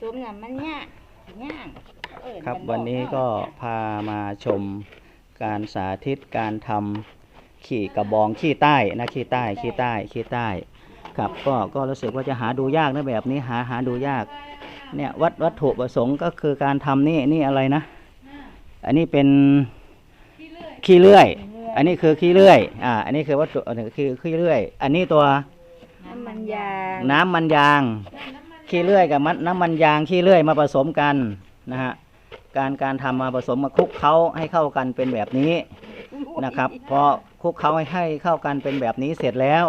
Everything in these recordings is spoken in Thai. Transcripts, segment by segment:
สมน่ะมันยากยากเอิ้ครับมัวันนี้ก็อกพามาชมการสาธิตการทำขี่กระบองขี้ใต้นะขี้ใต้ขี้ใต้ขี้ใต้ ครับก็ก็รู้สึกว่าจะหาดูยากนะแบบนี้หาหาดูยาก เนี่ยวัดวัตถุประสงค์ก็คือการทำนี่นี่อะไรนะ อันนี้เป็นขี้เลื่อย อันนี้คือขี้เลื่อยอ่าอันนี้คือวัตถุอันนี้คือขี้เลื่อย อันนี้ตัวน้ำมันยาง น้ำมันยาง ขี้เลื่อยกับมันน้ำมันยางขี้เลื่อยมาผสมกันนะฮะการการทำมาผสมมาคลุกเคล้าให้เข้ากันเป็นแบบนี้นะครับพอคลุกเคล้าให้ให้เข้ากันเป็นแบบนี้เสร็จแล้ว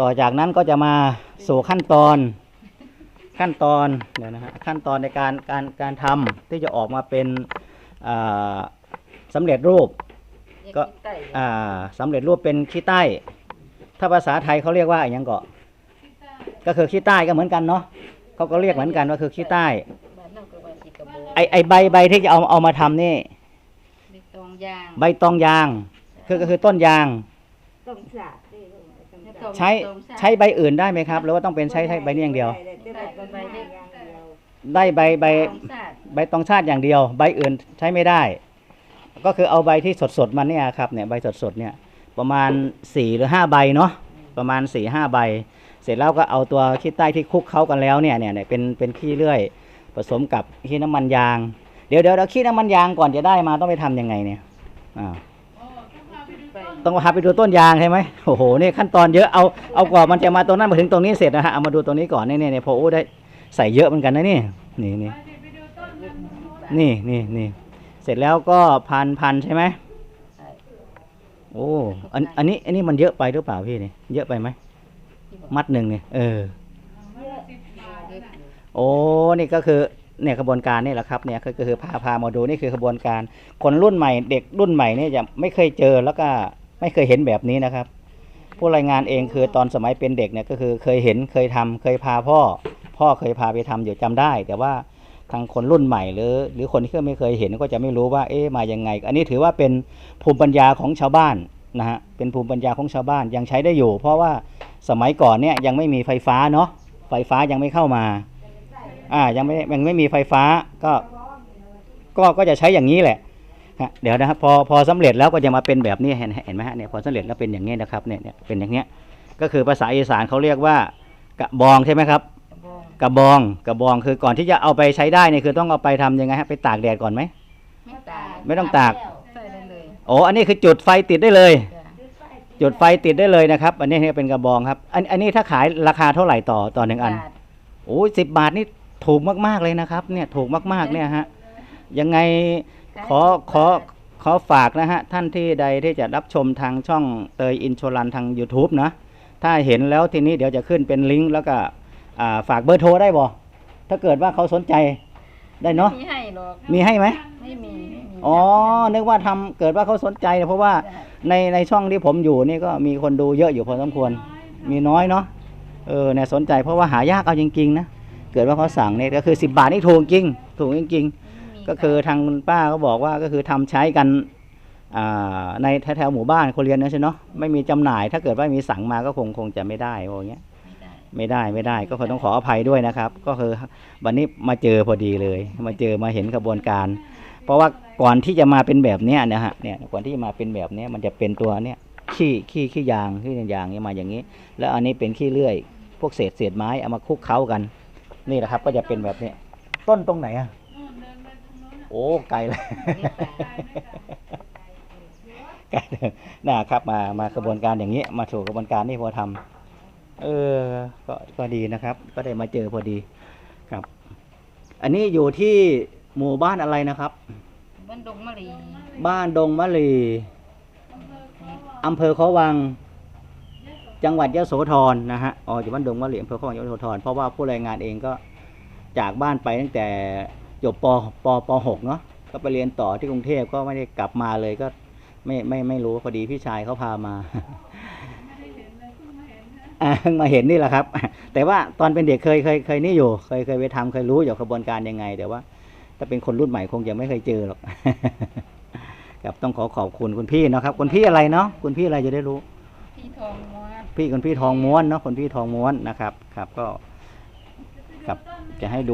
ต่อจากนั้นก็จะมาสู่ขั้นตอนขั้นตอนเดี๋ยวนะฮะขั้นตอนในการการการทำที่จะออกมาเป็นอ่าสำเร็จรูปก็ใต้อ่าสำเร็จรูปเป็นขี้ใต้ ถ้าภาษาไทยเขาเรียกว่าอย่างเกาะ ก็คือขี้ใต้ก็เหมือนกันเนาะเขาก็เรียกเหมือนกันว่าคือขี้ใต้บ้านเราก็ว่าสิกระโบไอไอใบใบที่จะเอาเอามาทำนี่ ใบตองยางใบตองยาง คือก็คือต้นยาง ต้มสาดใช้ใช้ใบอื่นได้ไหมครับ หรือว่าต้องเป็นใช้ใช้ใบนี้อย่างเดียวใบเล็กได้ใบใบต้มสาดใบตองชาติอย่างเดียว ใบอื่นใช้ไม่ได้ ก็คือเอาใบที่สดสดๆมันเนี่ยครับเนี่ยใบสดสดๆเนี่ยประมาณสี่หรือห้าใบเนาะประมาณสี่ห้าใบ เสร็จแล้วก็เอาตัวขี้ใต้ที่คลุกเข้ากันแล้วเนี่ยเนี่ยเนี่ยเป็นเป็นขี้เลื่อย ผสมกับขี้น้ำมันยาง เดี๋ยวเดี๋ยวเดี๋ยวขี้น้ำมันยางก่อนจะได้มาต้องไปทำยังไงเนี่ยอ่าต้องพาไปดูต้นยางใช่ไหมโอ้โหนี่ขั้นตอนเยอะเอาเอากว่ามันจะมาตรงนั้นมาถึงตรงนี้เสร็จนะฮะเอามาดูตรงนี้ก่อนนี่นี่นี่พอโอ้ได้ใส่เยอะเหมือนกันนะนี่นี่นี่นี่นี่นี่เสร็จแล้วก็พันพันใช่ไหมโอ้อันอันนี้อันนี้มันเยอะไปหรือเปล่าพี่นี่เยอะไปไหม มัดหนึ่งเนี่ยเออ โอ้นี่ก็คือเนี่ยกระบวนการนี่แหละครับเนี่ยก็ก็คือพาพามาดูนี่คือกระบวนการ คนรุ่นใหม่ เด็กรุ่นใหม่เนี่ยจะไม่เคยเจอแล้วก็ไม่เคยเห็นแบบนี้นะครับ ผู้รายงานเองคือตอนสมัยเป็นเด็กเนี่ยก็คือเคยเห็นเคยทำเคยพาพ่อ พ่อเคยพาไปทำอยู่จำได้ แต่ว่าทางคนรุ่นใหม่หรือ หรือคนที่ไม่เคยเห็นก็จะไม่รู้ว่าเอ๊ะมายังไง อันนี้ถือว่าเป็นภูมิปัญญาของชาวบ้านนะฮะเป็นภูมิปัญญาของชาวบ้านยังใช้ได้อยู่ เพราะว่า สมัยก่อนเนี่ยยังไม่มีไฟฟ้าเนาะไฟฟ้ายังไม่เข้ามา อ่ายังไม่ยังไม่มีไฟฟ้าก็ก็ก็จะใช้อย่างนี้แหละฮะเดี๋ยวนะครับพอพอสำเร็จแล้วก็จะมาเป็นแบบนี้เห็นเห็นไหมฮะเนี่ยพอสำเร็จแล้วเป็นอย่างนี้นะครับเนี่ยเนี่ยเป็นอย่างเงี้ยก็คือภาษาอีสานเขาเรียกว่ากระบองใช่ไหมครับกระบองกระบองกระบองคือก่อนที่จะเอาไปใช้ได้เนี่ยคือต้องเอาไปทำยังไงฮะไปตากแดดก่อนไหมไม่ตากไม่ต้องตากใส่ได้เลยโอ้อันนี้คือจุดไฟติดได้เลย จ้ะจุดไฟติดได้เลยนะครับ อันนี้เป็นกระบองครับ อันอันนี้ถ้าขายราคาเท่าไหร่ต่อต่อหนึ่งอันบาทโอ้ยสิบบาทนี่ถูกมากๆเลยนะครับ เนี่ยถูกมากๆเนี่ยฮะยังไงขอขอขอฝากนะฮะท่านที่ใดที่จะรับชมทางช่องเตยอินโชลันทาง YouTube นะ ถ้าเห็นแล้วทีนี้เดี๋ยวจะขึ้นเป็นลิงก์แล้วก็อ่าฝากเบอร์โทรได้บ่ถ้าเกิดว่าเขาสนใจได้เนาะไม่ให้หรอกมีให้ไหมไม่มีไม่มีอ๋อนึกว่าทำเกิดว่าเขาสนใจเนี่ยเพราะว่าจ้ะ ในในช่องที่ผมอยู่นี่ก็มีคนดูเยอะอยู่พอสมควร มีน้อยเนาะเออเนี่ยสนใจเพราะว่าหายากเอาจริงๆนะเกิดว่าเขาสั่งเนี่ยก็คือ 10 บาทนี่ถูกจริงถูกจริงไม่มีๆก็คือทางคุณป้าก็บอกว่าก็คือทำใช้กันอ่าในแถวๆหมู่บ้านคนเรียนนะใช่เนาะไม่มีจำหน่าย ถ้าเกิดว่ามีสั่งมาก็คงคงจะไม่ได้พวกเนี้ยไม่ได้ไม่ได้ไม่ได้ก็ขอต้องขออภัยด้วยนะครับ ก็คือวันนี้มาเจอพอดีเลย มาเจอมาเห็นกระบวนการ เพราะว่า ก่อนที่จะมาเป็นแบบเนี้ยนะฮะเนี่ยก่อนที่จะมาเป็นแบบเนี้ยมันจะเป็นตัวเนี้ยขี้ขี้ขี้ยางขี้ยางเนี่ยมาอย่างนี้ แล้วอันนี้เป็นขี้เลื่อย พวกเศษเศษไม้เอามาคลุกเคล้ากัน นี่แหละครับ ก็จะเป็นแบบนี้ต้นตรงไหนอะโอ้ไกลเลยไกลเลยนะครับมามากระบวนการอย่างนี้ มาสู่กระบวนการนี่พอทำเออก็ก็ดีนะครับ ก็ได้มาเจอพอดีครับ อันนี้อยู่ที่หมู่บ้านอะไรนะครับบ้านดงมะลีบ้านดงมะลีอำเภอเขาวัง จังหวัดยโสธรนะฮะอ๋ออยู่บ้านดงมะลีอำเภอเขาวังยโสธรเพราะว่าผู้รายงานเองก็จากบ้านไปตั้งแต่จบปปปหกเนาะก็ไปเรียนต่อที่กรุงเทพก็ไม่ได้กลับมาเลยก็ไม่ไม่ไม่รู้พอดีพี่ชายเขาพามาอ่าเพิ่งมาเห็นนี่แหละครับ แต่ว่าตอนเป็นเด็กเคยเคยเคยนี่อยู่ เคยเคยไปทำเคยรู้อยู่กระบวนการยังไง แต่ว่า ถ้าเป็นคนรุ่นใหม่คงจะไม่เคยเจอหรอกครับต้องขอขอบคุณคุณพี่นะครับคุณพี่อะไรเนาะคุณพี่อะไรจะได้รู้พี่ทองม้วนพี่คุณพี่ทองม้วนเนาะคุณพี่ทองม้วนนะครับ ครับก็ครับจะให้ดู